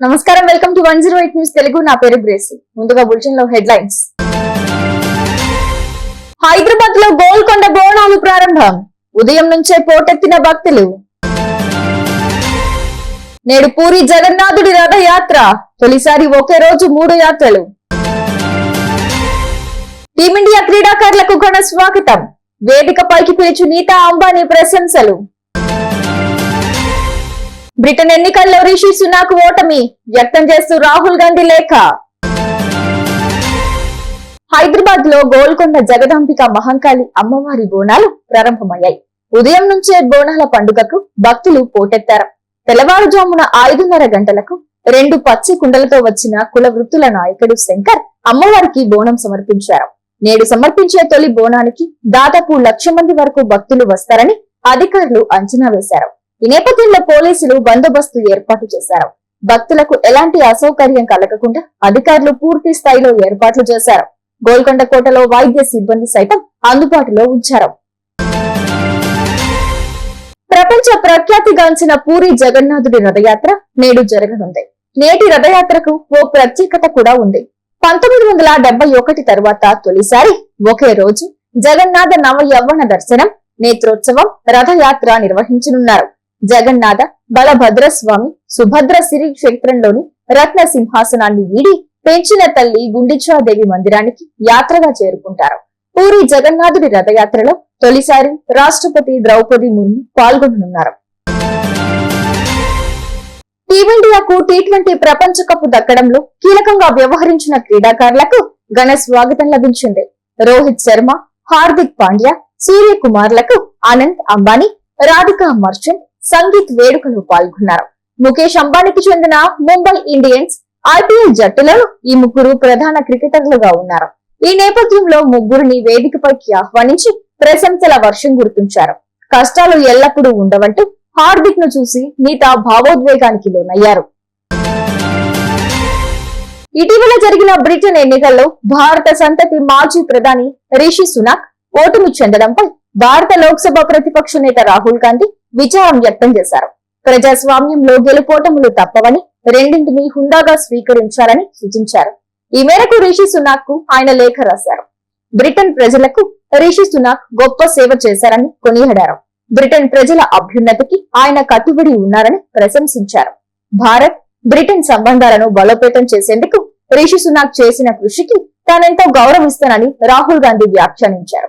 నమస్కారం welcome to one zero eight news Telugu. నా పేరు గ్రేసి. ముందుగా బులెటిన్లో హెడ్ లైన్స్ హైదరాబాద్లో గోల్కొండ బోనాలు ప్రారంభం. ఉదయం నుంచే పోటెత్తిన భక్తులు. నేడు పూరి జగన్నాథుడి రథయాత్ర. తొలిసారి ఒకే రోజు మూడు యాత్రలు. టీమిండియా క్రీడాకారులకు ఘన స్వాగతం. వేదికపైకి పిలుచు నీతా అంబానీ ప్రశంసలు. బ్రిటన్ ఎన్నికల్లో రిషి సునాక్ ఓటమి వ్యక్తం చేస్తూ రాహుల్ గాంధీ లేఖ. హైదరాబాద్లో గోల్కొండ జగదాంబిక మహంకాళి అమ్మవారి బోనాలు ప్రారంభమయ్యాయి. ఉదయం నుంచే బోనాల పండుగకు భక్తులు పోటెత్తారు. తెల్లవారుజామున ఐదున్నర గంటలకు రెండు పచ్చి కుండలతో వచ్చిన కుల వృత్తుల నాయకుడు శంకర్ అమ్మవారికి బోనం సమర్పించారు. నేడు సమర్పించే తొలి బోనానికి దాదాపు లక్ష మంది వరకు భక్తులు వస్తారని అధికారులు అంచనా వేశారు. ఈ నేపథ్యంలో పోలీసులు బందోబస్తు ఏర్పాటు చేశారు. భక్తులకు ఎలాంటి అసౌకర్యం కలగకుండా అధికారులు పూర్తి స్థాయిలో ఏర్పాట్లు చేశారు. గోల్కొండ కోటలో వైద్య సిబ్బంది సైతం అందుబాటులో ఉంచారు. ప్రపంచ ప్రఖ్యాతిగాంచిన పూరి జగన్నాథుడి రథయాత్ర నేడు జరగనుంది. నేటి రథయాత్రకు ఓ ప్రత్యేకత కూడా ఉంది. పంతొమ్మిది వందల డెబ్బై ఒకటి తరువాత తొలిసారి ఒకే రోజు జగన్నాథ నవ యవ్వన దర్శనం నేత్రోత్సవం రథయాత్ర నిర్వహించనున్నారు. జగన్నాథ బలభద్రస్వామి సుభద్ర సిరి క్షేత్రంలోని రత్న సింహాసనాన్ని వీడి పెంచిన తల్లి గుండిచాదేవి మందిరానికి యాత్రగా చేరుకుంటారు. పూరి జగన్నాథుడి రథయాత్రలో తొలిసారి రాష్ట్రపతి ద్రౌపది ముర్ము పాల్గొననున్నారు. టీమిండియాకు టీ ట్వంటీ ప్రపంచ కప్ దక్కడంలో కీలకంగా వ్యవహరించిన క్రీడాకారులకు ఘన స్వాగతం లభించింది. రోహిత్ శర్మ హార్దిక్ పాండ్యా సూర్యకుమార్లకు అనంత్ అంబానీ రాధికా మర్చెంట్ సంగీత్ వేడుకలు పాల్గొన్నారు. ముఖేష్ అంబానీకి చెందిన ముంబై ఇండియన్స్ ఐపీఎల్ జట్టులలో ఈ ముగ్గురు ప్రధాన క్రికెటర్లుగా ఉన్నారు. ఈ నేపథ్యంలో ముగ్గురిని వేదికపైకి ఆహ్వానించి ప్రశంసల వర్షం గుర్తించారు కష్టాలు ఎల్లప్పుడూ ఉండవంటూ హార్దిక్ను చూసి మిగతా భావోద్వేగానికి లోనయ్యారు. ఇటీవల జరిగిన బ్రిటన్ ఎన్నికల్లో భారత సంతతి మాజీ ప్రధాని రిషి సునాక్ ఓటమి చెందడంపై భారత లోక్సభ ప్రతిపక్ష నేత రాహుల్ గాంధీ విచారం వ్యక్తం చేశారు. ప్రజాస్వామ్యంలో గెలుపోటములు తప్పవని రెండింటినీ హుందాగా స్వీకరించాలని సూచించారు. ఈ మేరకు రిషి సునాక్కు ఆయన లేఖ రాశారు. బ్రిటన్ ప్రజలకు రిషి సునాక్ గొప్ప సేవ చేశారని కొనియాడారు. బ్రిటన్ ప్రజల అభ్యున్నతికి ఆయన కట్టుబడి ఉన్నారని ప్రశంసించారు. భారత్ బ్రిటన్ సంబంధాలను బలోపేతం చేసేందుకు రిషి సునాక్ చేసిన కృషికి తానెంతో గౌరవిస్తానని రాహుల్ గాంధీ వ్యాఖ్యానించారు.